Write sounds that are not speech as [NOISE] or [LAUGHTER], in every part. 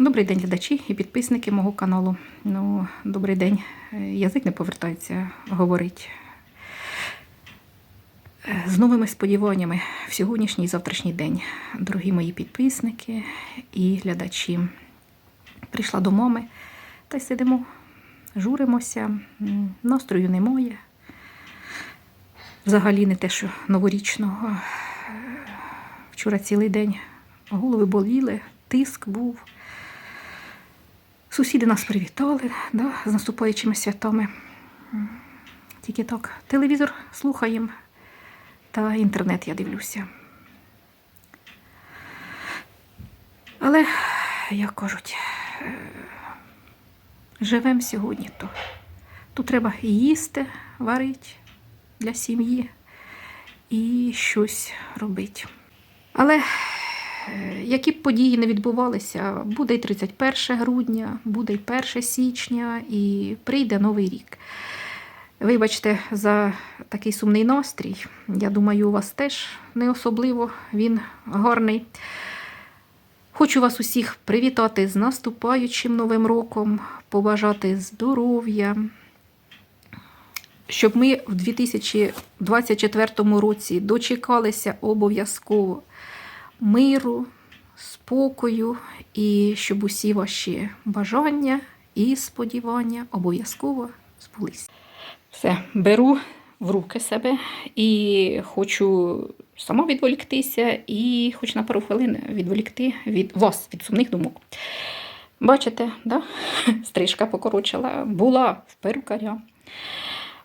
Добрий день, глядачі і підписники мого каналу. Ну, добрий день. Язик не повертається говорить. З новими сподіваннями в сьогоднішній і завтрашній день, дорогі мої підписники і глядачі. Прийшла до мами та й сидимо, журимося, настрою немає. Взагалі не те, що новорічного. Вчора цілий день голови боліли, тиск був. Сусіди нас привітали да, з наступаючими святами. Тільки так, телевізор слухаємо та інтернет я дивлюся. Але, як кажуть, е, живемо сьогодні то. Тут треба їсти, варити для сім'ї і щось робити. Але які б події не відбувалися, буде й 31 грудня, буде й 1 січня, і прийде новий рік. Вибачте за такий сумний настрій. Я думаю, у вас теж не особливо він гарний. Хочу вас усіх привітати з наступаючим новим роком, побажати здоров'я, щоб ми в 2024 році дочекалися обов'язково миру, спокою, і щоб усі ваші бажання і сподівання обов'язково збулися. Все, беру в руки себе і хочу сама відволіктися, і хоч на пару хвилин відволікти від вас, від сумних думок. Бачите, да? [LAUGHS] стрижка покорочила, була в перукаря.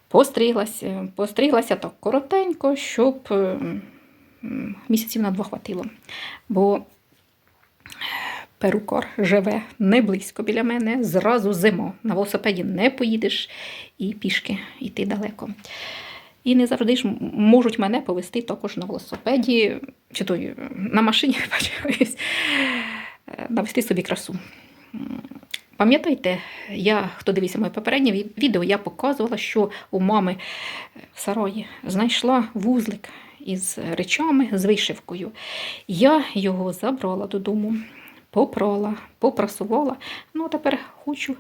Постриглася, постриглася так коротенько, щоб е, м, місяців на два хватило. Бо перукар живе не близько біля мене, зразу зима. На велосипеді не поїдеш і пішки йти далеко. І не завжди ж можуть мене повести також на велосипеді, чи то на машині, [LAUGHS] бачусь, навести собі красу. Пам'ятаєте, я, хто дивився моє попереднє відео, я показувала, що у мами в сараї знайшла вузлик із речами, з вишивкою. Я його забрала додому, попрала, попрасувала. Ну, а тепер хочу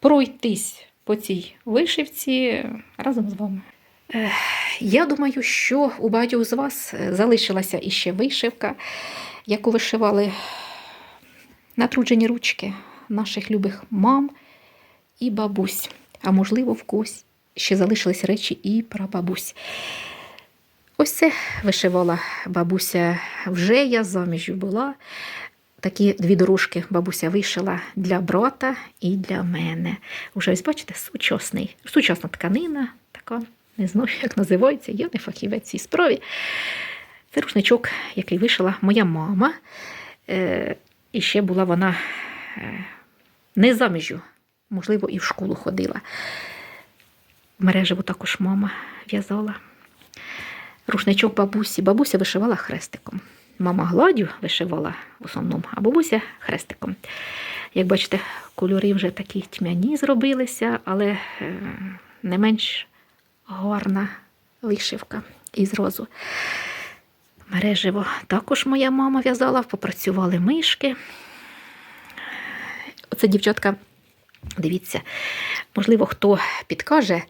пройтись по цій вишивці разом з вами. Я думаю, що у багатьох з вас залишилася іще вишивка, яку вишивали натруджені ручки наших любих мам і бабусь. А можливо, в когось ще залишились речі і прабабусь. Ось це вишивала бабуся. Вже я заміжю була. Такі дві дорожки бабуся вишила для брата і для мене. Уже ось бачите, сучасний, сучасна тканина, така, не знаю, як називається, я не фахівець цій справі. Це рушничок, який вишила моя мама. Е, і ще була вона е, не заміжю, можливо, і в школу ходила. Мережево також мама в'язала. Рушничок бабусі. Бабуся вишивала хрестиком. Мама гладю вишивала в основному, а бабуся хрестиком. Як бачите, кольори вже такі тьмяні зробилися, але е, не менш гарна вишивка із розу. Мереживо також моя мама в'язала, попрацювали мишки. Оце дівчатка, дивіться, можливо, хто підкаже,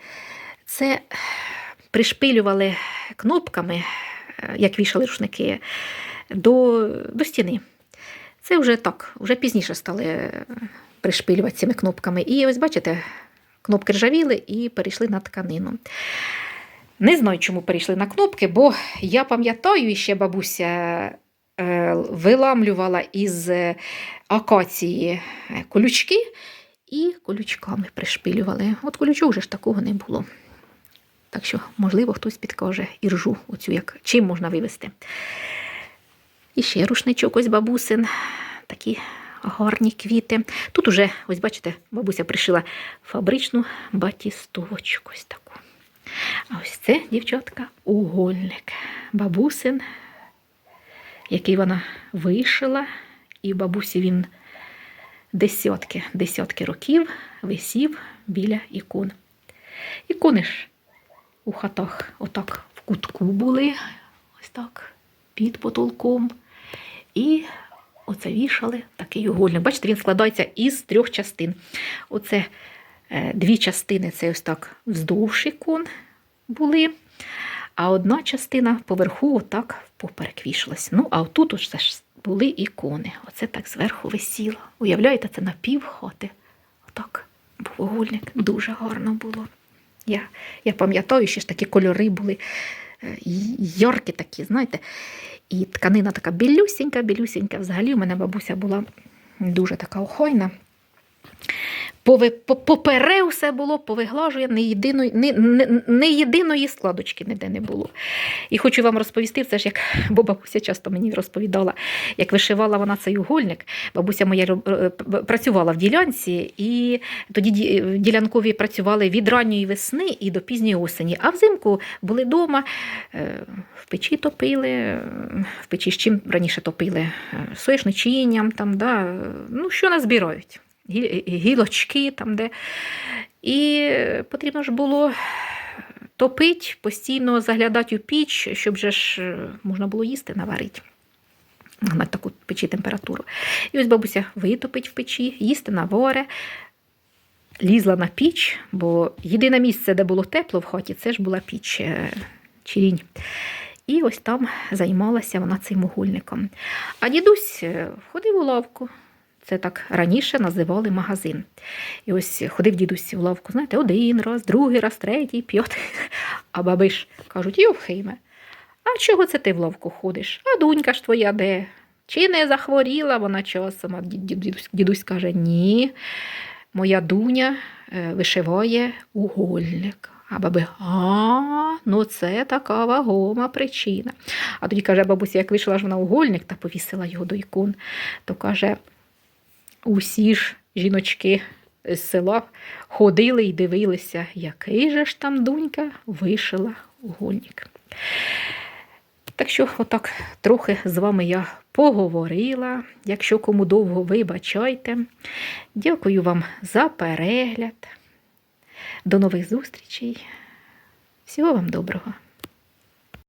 це пришпилювали кнопками, е, як вішали рушники, до, до стіни. Це вже так, вже пізніше стали е, пришпилювати цими кнопками. І ось бачите, кнопки ржавіли і перейшли на тканину. Не знаю, чому перейшли на кнопки, бо я пам'ятаю, ще бабуся е, виламлювала із акації колючки і колючками пришпилювали. От колючок вже ж такого не було. Так що, можливо, хтось підкаже іржу, оцю як чим можна вивести. І ще рушничок ось бабусин, такі гарні квіти. Тут уже, ось бачите, бабуся пришила фабричну батістовочку ось таку. А ось це, дівчатка, угольник. Бабусин, який вона вишила, і бабусі він десятки, десятки років висів біля ікон. Ікони ж у хатах отак в кутку були, ось так, під потолком. І оце вішали, такий угольник. Бачите, він складається із трьох частин. Оце е, дві частини це ось так вздовж ікон були, а одна частина поверху отак поперек вішалась. Ну, а отут уж це ж були ікони. Оце так зверху висіло. Уявляєте, це на пів хати. Отак був угольник. Дуже гарно було. Я, я пам'ятаю, що ж такі кольори були йорки такі, знаєте. І тканина така білюсінька. Взагалі у мене бабуся була дуже така охойна. Попере все було, повиглажує, не єдиної, не, не, не єдиної складочки ніде не було. І хочу вам розповісти, це ж як бо бабуся часто мені розповідала, як вишивала вона цей угольник. Бабуся моя е, працювала в ділянці, і тоді ділянкові працювали від ранньої весни і до пізньої осені. А взимку були вдома, в печі топили, е, в печі з чим раніше топили? Е, Соєшничінням, там, да, е, ну, що назбирають? Гі- Гілочки там, де. І потрібно ж було топити, постійно заглядати у піч, щоб же ж е, можна було їсти наварити на таку печі температуру. І ось бабуся витопить в печі, їсти наваре, лізла на піч, бо єдине місце, де було тепло в хаті, це ж була піч е, чирінь. І ось там займалася вона цим угольником. А дідусь е, ходив у лавку. Це так раніше називали магазин. І ось ходив дідусь в лавку, знаєте, один раз, другий раз, третій, п'ятий. А баби ж кажуть, Євхиме, а чого це ти в лавку ходиш? А донька ж твоя де? Чи не захворіла вона часом? А дід- дід- дідусь, дідусь каже, ні, моя дуня е, вишиває угольник. А баби, а, ну це така вагома причина. А тоді каже, бабуся, як вишила ж вона угольник та повісила його до ікон, то каже, усі ж жіночки з села ходили і дивилися, який же ж там донька вишила угольник. Так що, отак трохи з вами я поговорила. Якщо кому довго вибачайте. Дякую вам за перегляд. До нових зустрічей. Всього вам доброго!